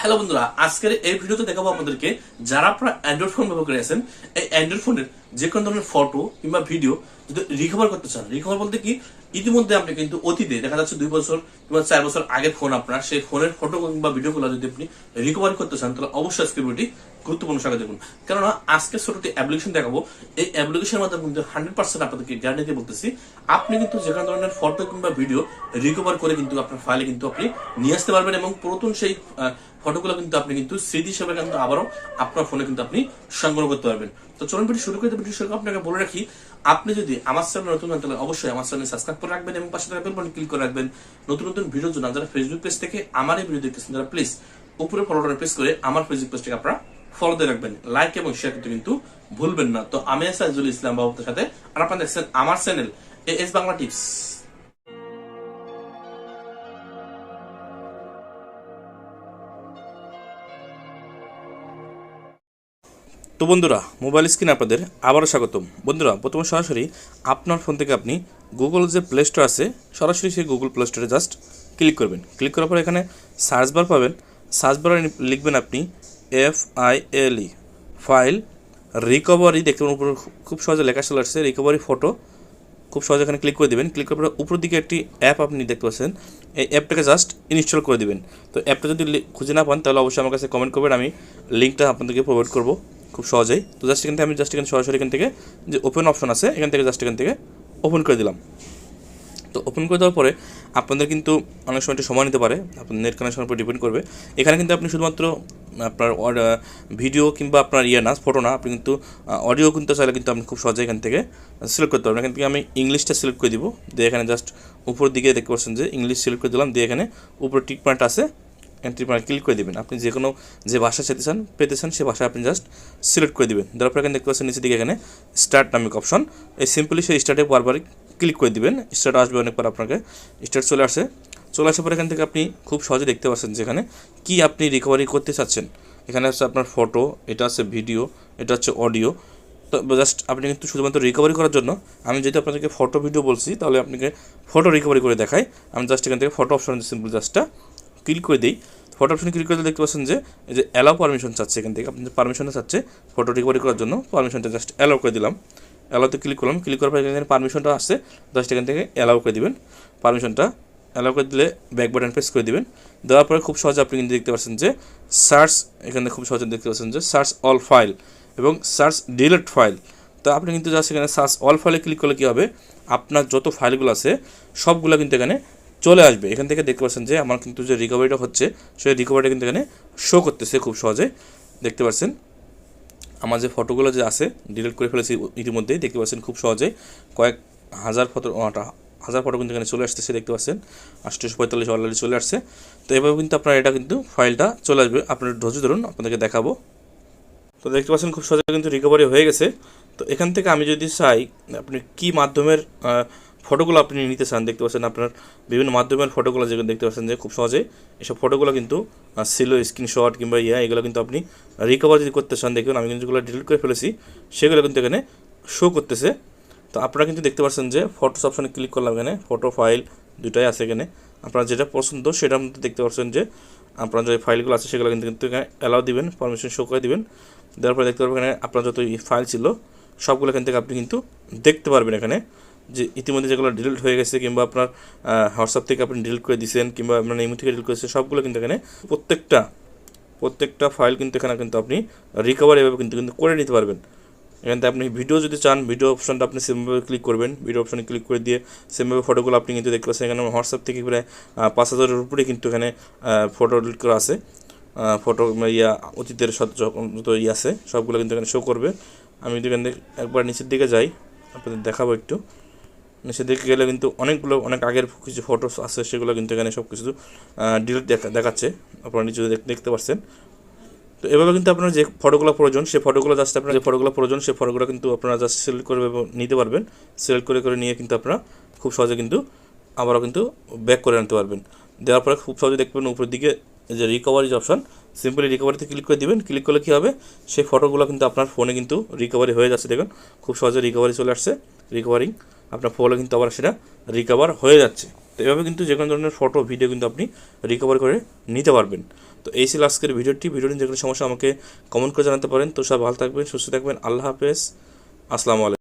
Hello বন্ধুরা, আজকের এই ভিডিওতে দেখাবো আপনাদেরকে যারা আপনারা অ্যান্ড্রয়েড ফোন ব্যবহার করে আছেন, এই অ্যান্ড্রয়েড ফোনের যে কোনো ধরনের ফটো কিংবা ভিডিও যদি রিকভার করতে চান রিকভার বলতে কি, ইতিমধ্যে আপনি কিন্তু অতীতে, দেখা যাচ্ছে দুই বছর কিংবা চার বছর আগের ফোন আপনার, সেই ফোনের ফটো কিংবা ভিডিওগুলো যদি আপনি রিকভার করতে চান, তাহলে অবশ্যই আজকের ভিডিওটি গুরুত্বপূর্ণ সাথে দেখুন। কেননা, আজকে ছোটটি অ্যাপ্লিকেশন দেখাবো। এই অ্যাপ্লিকেশনের মাধ্যমে কিন্তু হান্ড্রেড পার্সেন্ট আপনাদেরকে গ্যারান্টি দিয়ে বলতেছি, আপনি কিন্তু যে কোনো ধরনের ফটো কিংবা ভিডিও রিকভার করে কিন্তু আপনার ফাইলে কিন্তু আপনি নিয়ে আসতে পারবেন এবং পুরাতন সেই ফটোগুলো কিন্তু আপনি কিন্তু স্মৃতি হিসেবে কিন্তু আবারও আপনার ফোনে কিন্তু আপনি সংগ্রহ করতে পারবেন। তো চলুন ভিডিও শুরু করতে ভিডিও শুরু করে আপনাকে বলে রাখি, আপনি যদি আমার চ্যানেল নতুন হন, তাহলে অবশ্যই আমার চ্যানেল সাবস্ক্রাইব করে রাখবেন এবং পাশে থাকা বেল বাটন ক্লিক করে রাখবেন। নতুন নতুন ভিডিওর জন্য যারা ফেসবুক পেজ থেকে আমার এই ভিডিও দেখতেছেন, তারা প্লিজ উপরে ফলোটা প্রেস করে আমার ফেসবুক পেজটাকে আপনারা ফলো দিয়ে রাখবেন। লাইক এবং শেয়ার করতে কিন্তু ভুলবেন না। তো আমি সাইজুল ইসলাম বাবুদের সাথে। আর আপনারা দেখছেন আমার চ্যানেল এস বাংলা টিপস তো বন্ধুরা মোবাইল স্ক্রিন আপনাদের আবারও স্বাগতম। বন্ধুরা, প্রথমে সরাসরি আপনার ফোন থেকে আপনি গুগল যে প্লে স্টোর আছে, সরাসরি সেই গুগল প্লে স্টোরে জাস্ট ক্লিক করবেন। ক্লিক করার পর এখানে সার্চ বার পাবেন। সার্চ বারে লিখবেন আপনি F I L E file recovery দেখতে পাবেন উপরে খুব সহজে লেখা চলে আসছে রিকভারি ফটো খুব সহজে এখানে ক্লিক করে দেবেন। ক্লিক করার পরে উপর দিকে একটি অ্যাপ আপনি দেখতে পাচ্ছেন। এই অ্যাপটাকে জাস্ট ইনস্টল করে দিবেন। তো অ্যাপটা যদি খুঁজে না পান, তাহলে অবশ্যই আমার কাছে কমেন্ট করবেন। আমি লিঙ্কটা আপনাদেরকে প্রোভাইড করব। খুব সহজেই। তো জাস্ট এখান থেকে আমি জাস্ট এখানে সরাসরি এখান থেকে যে ওপেন অপশন আছে, এখান থেকে জাস্ট এখান থেকে ওপেন করে দিলাম। তো ওপেন করে দেওয়ার পরে আপনাদের কিন্তু অনেক সময় সময় নিতে পারে আপনার নেট কানেকশনের উপর ডিপেন্ড করবে। এখানে কিন্তু আপনি শুধুমাত্র আপনার ভিডিও কিংবা আপনার ইয়ে না ফটো না, আপনি কিন্তু অডিও কিন্তু চাইলে কিন্তু আপনি খুব সহজে এখান থেকে সিলেক্ট করতে পারবেন। এখান থেকে আমি ইংলিশটা সিলেক্ট করে দিব। দিয়ে এখানে জাস্ট উপর দিকে দেখতে পাচ্ছেন যে ইংলিশ সিলেক্ট করে দিলাম। দিয়ে এখানে উপরে টিক পয়েন্ট আছে। এন্ট্রি পয়েন্ট ক্লিক করে দিবেন। আপনি যে কোনো যে ভাষা চাইতে চান, পেতে চান, সে ভাষা আপনি জাস্ট সিলেক্ট করে দেবেন। দেওয়ার পর এখানে দেখতে পাচ্ছেন নিচের দিকে এখানে স্টার্ট নামিক অপশন এই সিম্পলি সেই স্টার্টে বারবার ক্লিক করে দিবেন। স্টার্ট আসবে অনেকবার আপনাকে। স্টার্ট চলে আসে চলে আসার পর এখান থেকে আপনি খুব সহজে দেখতে পাচ্ছেন যে এখানে কী আপনি রিকভারি করতে চাচ্ছেন। এখানে হচ্ছে আপনার ফটো এটা হচ্ছে ভিডিও এটা হচ্ছে অডিও তো জাস্ট আপনি কিন্তু শুধুমাত্র রিকভারি করার জন্য আমি যদি আপনাদেরকে ফটো ভিডিও বলছি, তাহলে আপনাকে ফটো রিকভারি করে দেখাই। আমি জাস্ট এখান থেকে ফটো অপশন সিম্পল জাস্টটা ক্লিক করে দিই ফটো অপশন ক্লিক করে দেখতে পাচ্ছেন যে, এই যে অ্যালাউ পারমিশন চাচ্ছে এখান থেকে। আপনি পারমিশনটা চাচ্ছে ফটো রিকভারি করার জন্য পারমিশনটা জাস্ট অ্যালাউ করে দিলাম। অ্যালাউতে ক্লিক করলাম ক্লিক করার পর এখানে পারমিশনটা আসছে জাস্ট এখান থেকে অ্যালাউ করে দিবেন। পারমিশনটা অ্যালাউ করে দিলে ব্যাক বাটন প্রেস করে দিবেন। দেওয়ার পরে খুব সহজে আপনি কিন্তু দেখতে পাচ্ছেন যে সার্চ এখানে খুব সহজে দেখতে পাচ্ছেন যে সার্চ অল ফাইল এবং সার্চ ডিলেট ফাইল তো আপনি কিন্তু জাস্ট এখানে সার্চ অল ফাইলে ক্লিক করলে কী হবে? আপনার যত ফাইলগুলো আছে, সবগুলো কিন্তু এখানে চলে আসবে। এখান থেকে দেখতে পাচ্ছেন যে আমার কিন্তু যে রিকভারিটা হচ্ছে, সেই রিকভারিটা কিন্তু এখানে শো করতেছে খুব সহজে। দেখতে পাচ্ছেন, আমার যে ফটোগুলো যে আছে ডিলিট করে ফেলেছি ইতিমধ্যেই, দেখতে পাচ্ছেন খুব সহজে। কয়েক হাজার ফটো হাজার ফটো কিন্তু এখানে চলে আসতেছে, দেখতে পাচ্ছেন। আটশোশো পঁয়তাল্লিশ অলরেডি চলে আসছে। তো এভাবে কিন্তু আপনার এটা কিন্তু ফাইলটা চলে আসবে। আপনার ধৈর্য ধরুন, আপনাদেরকে দেখাবো। তো দেখতে পাচ্ছেন খুব সহজে কিন্তু রিকভারি হয়ে গেছে। তো এখান থেকে আমি যদি চাই, আপনি কি মাধ্যমের ফটোগুলো আপনি নিতে চান, দেখতে পাচ্ছেন আপনার বিভিন্ন মাধ্যমের ফটোগুলো যেগুলো দেখতে পাচ্ছেন যে খুব সহজে এসব ফটোগুলো কিন্তু ছিল স্ক্রিনশট কিংবা ইয়া, এগুলো কিন্তু আপনি রিকভার যদি করতে চান দেখবেন আমি কিন্তু যেগুলো ডিলিট করে ফেলেছি, সেগুলো কিন্তু এখানে শো করতেছে। তো আপনারা কিন্তু দেখতে পাচ্ছেন যে ফটোস অপশনে ক্লিক করলাম এখানে ফটো ফাইল দুটাই আছে এখানে। আপনার যেটা পছন্দ সেটার মধ্যে দেখতে পাচ্ছেন যে আপনার যে ফাইলগুলো আছে সেগুলো কিন্তু কিন্তু এখানে অ্যালাউ দিবেন পারমিশন শো করে দিবেন। দেওয়ার পরে দেখতে পারবেন এখানে আপনার যত ফাইল ছিল, সবগুলো এখান থেকে আপনি কিন্তু দেখতে পারবেন এখানে। যে ইতিমধ্যে যেগুলো ডিলিট হয়ে গেছে কিংবা আপনার হোয়াটসঅ্যাপ থেকে আপনি ডিলিট করে দিয়েছেন কিংবা আপনার ইমো থেকে ডিলিট করেছেন, সবগুলো কিন্তু এখানে প্রত্যেকটা প্রত্যেকটা ফাইল কিন্তু এখানে কিন্তু আপনি রিকভার এভাবে কিন্তু কিন্তু করে নিতে পারবেন। এখানে আপনি ভিডিও যদি চান ভিডিও অপশনটা আপনি সেমভাবে ক্লিক করবেন। ভিডিও অপশনে ক্লিক করে দিয়ে সেমভাবে ফটোগুলো আপনি কিন্তু দেখতে পাচ্ছেন। এখানে হোয়াটসঅ্যাপ থেকে প্রায় পাঁচ হাজারের উপরে কিন্তু এখানে ফটো ডিলিট করা আছে। ফটো ইয়া, অতীতের যত ইয়ে আছে, সবগুলো কিন্তু এখানে শো করবে। আমি যদি এখান একবার নিচের দিকে যাই, আপনাদের দেখাবো একটু। নিচের দিকে গেলে কিন্তু অনেকগুলো, অনেক আগের কিছু ফটোস আছে, সেগুলো কিন্তু এখানে সব কিছু ডিলিট দেখা দেখাচ্ছে। আপনারা নিচে দেখতে পাচ্ছেন তো এভাবে কিন্তু আপনার যে ফটোগুলো প্রয়োজন সেই ফটোগুলো জাস্ট আপনার যে ফটোগুলো প্রয়োজন সেই ফটোগুলো কিন্তু আপনারা জাস্ট সিলেক্ট করে নিতে পারবেন। সিলেক্ট করে করে নিয়ে কিন্তু আপনারা খুব সহজে কিন্তু আবারও কিন্তু ব্যাক করে আনতে পারবেন। দেওয়ার পরে খুব সহজে দেখবেন উপরের দিকে যে রিকভারি অপশন সিম্পলি রিকভারিতে ক্লিক করে দিবেন। ক্লিক করলে কী হবে? সেই ফটোগুলো কিন্তু আপনার ফোনে কিন্তু রিকভারি হয়ে যাচ্ছে। দেখুন, খুব সহজে রিকভারি চলে আসছে। রিকভারিং আপনার ফোনে কিন্তু আবার সেটা রিকভার হয়ে যাচ্ছে। তো এভাবে কিন্তু যে কোনো ধরনের ফটো ভিডিও কিন্তু আপনি রিকভার করে নিতে পারবেন। তো এই ছিল আজকের ভিডিওটি। ভিডিওটি যে কোনো সমস্যা আমাকে কমেন্ট করে জানাতে পারেন। তো সব ভালো থাকবেন, সুস্থ থাকবেন। আল্লাহ হাফেজ। আসসালামু আলাইকুম।